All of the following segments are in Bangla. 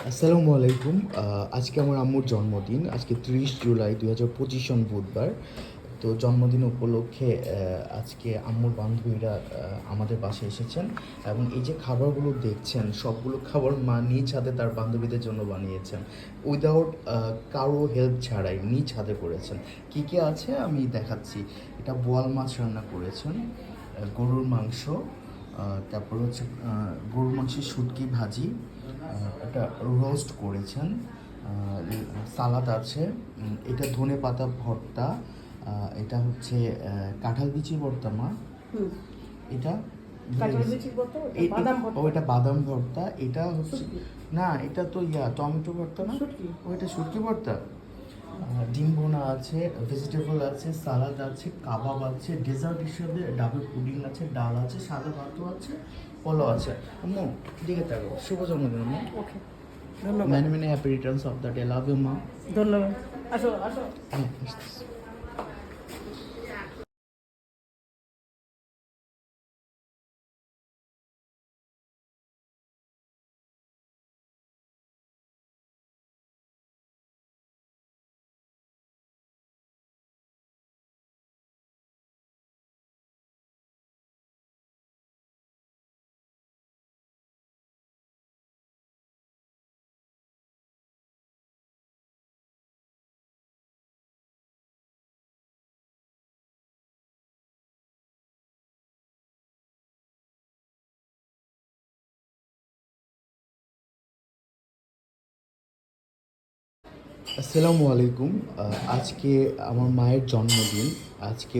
আসসালামু আলাইকুম। আজকে আমার আম্মুর জন্মদিন। আজকে ত্রিশ জুলাই দুই হাজার পঁচিশ সন বুধবার। তো জন্মদিন উপলক্ষে আজকে আম্মুর বান্ধবীরা আমাদের বাসায় এসেছেন এবং এই যে খাবারগুলো দেখছেন, সবগুলো খাবার মা নিজ হাতে তার বান্ধবীদের জন্য বানিয়েছেন। উইদাউট কারও হেল্প ছাড়াই নিজ হাতে করেছেন। কী কী আছে আমি দেখাচ্ছি। এটা বোয়াল মাছ রান্না করেছেন গরুর মাংস তারপর হচ্ছে গরুর মাংসের শুটকি ভাজি এটা রোস্ট করেছেন। সালাদ আছে। এটা ধনে পাতা ভর্তা। এটা হচ্ছে কাঁঠাল বিচি ভর্তা মা। এটা এই- বাদাম ভর্তা। ও এটা বাদাম ভর্তা। এটা হচ্ছে না এটা তো ইয়া টমেটো ভর্তা না? ওইটা সুটকি শুটকি ভর্তা? ডিম বোনা আছে ভেজিটেবল আছে সালাদ আছে কাবাব আছে ডেজার্ট হিসেবে ডাবল পুডিং আছে ডাল আছে সাদা ভাতও আছে পোলাও আছে। আম্মু দিকে থাকো শুভ জন্মদিন আম্মু। ওকে ধন্যবাদ। Many, many happy returns of the day love you মা ধন্যবাদ। আসো আসো। আসসালামু আলাইকুম। আজকে আমার মায়ের জন্মদিন। আজকে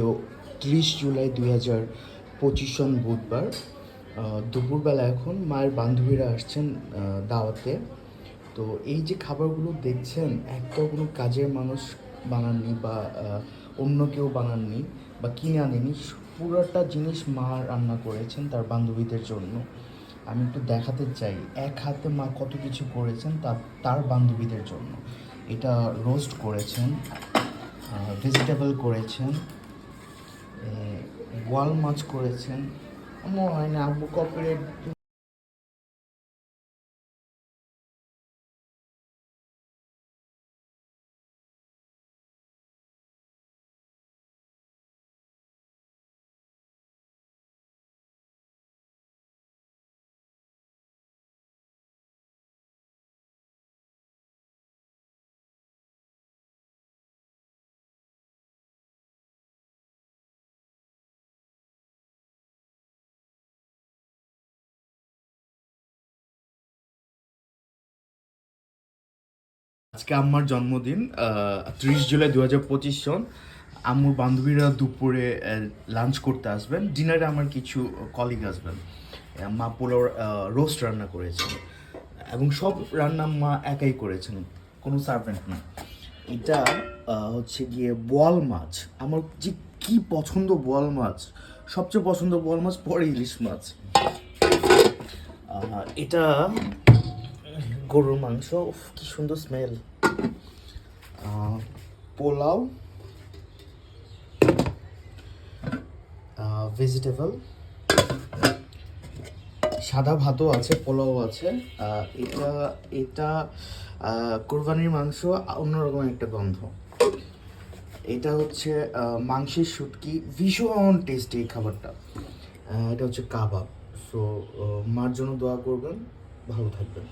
ত্রিশ জুলাই দুই হাজার পঁচিশ সন বুধবার। দুপুরবেলা এখন মায়ের বান্ধবীরা আসছেন দাওয়াতে। তো এই যে খাবারগুলো দেখছেন একটাও কোনো কাজের মানুষ বানাননি বা অন্য কেউ বানাননি বা কিনে আনেনি, পুরোটা জিনিস মা রান্না করেছেন তার বান্ধবীদের জন্য। আমি একটু দেখাতে চাই, এক হাতে মা কত কিছু করেছেন তার বান্ধবীদের জন্য। এটা রোস্ট করেছেন ভেজিটেবল করেছেন ওয়াল মাছ করেছেন মনে হয় না কপিরাইট আজকে আম্মার জন্মদিন ত্রিশ জুলাই দু হাজার পঁচিশ সন। আম্মুর বান্ধবীরা দুপুরে লাঞ্চ করতে আসবেন। ডিনারে আমার কিছু কলিগ আসবেন। মা পোলাও রোস্ট রান্না করেছেন। এবং সব রান্না মা একাই করেছেন। কোনো সার্ভেন্ট না এটা হচ্ছে গিয়ে বোয়াল মাছ। আমার যে কি পছন্দ বোয়াল মাছ, সবচেয়ে পছন্দ বোয়াল মাছ পরে ইলিশ মাছ। এটা গরুর মাংস কি সুন্দর স্মেল পোলাও। ভেজিটেবল সাদা ভাতও আছে, পোলাও আছে। এটা এটা কোরবানির মাংস, অন্যরকম একটা গন্ধ। এটা হচ্ছে মাংসের শুটকি, ভীষণ টেস্টি এই খাবারটা। এটা হচ্ছে কাবাব। সো মার জন্য দোয়া করবেন, ভালো থাকবেন।